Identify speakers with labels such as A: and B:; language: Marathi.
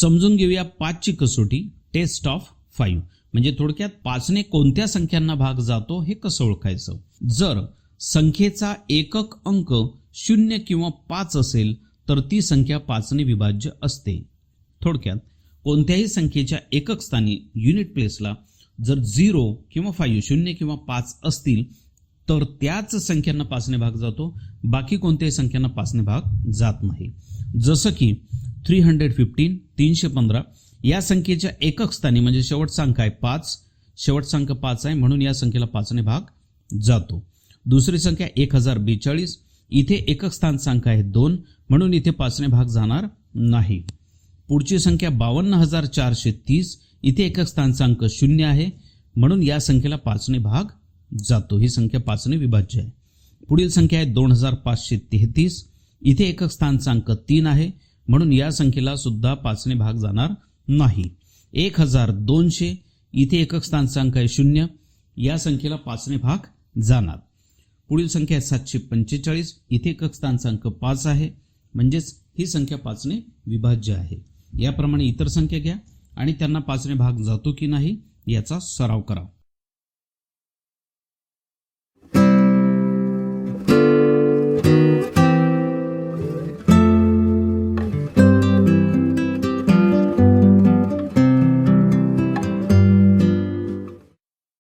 A: समजून घेऊया पाचची कसोटी टेस्ट ऑफ फाईव्ह म्हणजे थोडक्यात पाचने कोणत्या संख्यांना भाग जातो हे कसं ओळखायचं? जर संख्येचा एकक अंक शून्य किंवा पाच असेल तर ती संख्या पाचने विभाज्य असते. थोडक्यात कोणत्याही संख्येच्या एकक स्थानी युनिट प्लेसला जर झिरो किंवा फाईव्ह शून्य किंवा पाच असतील तर त्याच संख्यांना पाचने भाग जातो. बाकी कोणत्याही संख्यांना पाचने भाग जात नाही. जसं की थ्री हंड्रेड फिफ्टीन तीनशे पंधरा. या संख्येच्या एकक स्थानी म्हणजे शेवटचा अंक आहे पाच शेवटचा अंक पाच आहे म्हणून या संख्येला पाचने भाग जातो. दुसरी संख्या एक हजार बेचाळीस इथे एकक स्थानचा अंक आहे दोन म्हणून इथे पाचने भाग जाणार नाही. पुढची संख्या बावन्न हजार चारशे तीस इथे एकक स्थानचा अंक शून्य आहे म्हणून या संख्येला पाचने भाग जातो. ही संख्या पाचने विभाज्य आहे. पुढील संख्या आहे दोन हजार पाचशे तेहतीस इथे एकक स्थानचा अंक तीन आहे म्हणून या संख्येला सुद्धा पाचने भाग जाणार नाही. एक हजार दोनशे इथे एकक स्थानचा आहे शून्य या संख्येला पाचने भाग जाणार. पुढील संख्या आहे सातशे पंचेचाळीस इथे एकक स्थानचा अंक पाच आहे म्हणजेच ही संख्या पाचने विभाज्य आहे. याप्रमाणे इतर संख्या घ्या आणि त्यांना पाचने भाग जातो की नाही याचा सराव करा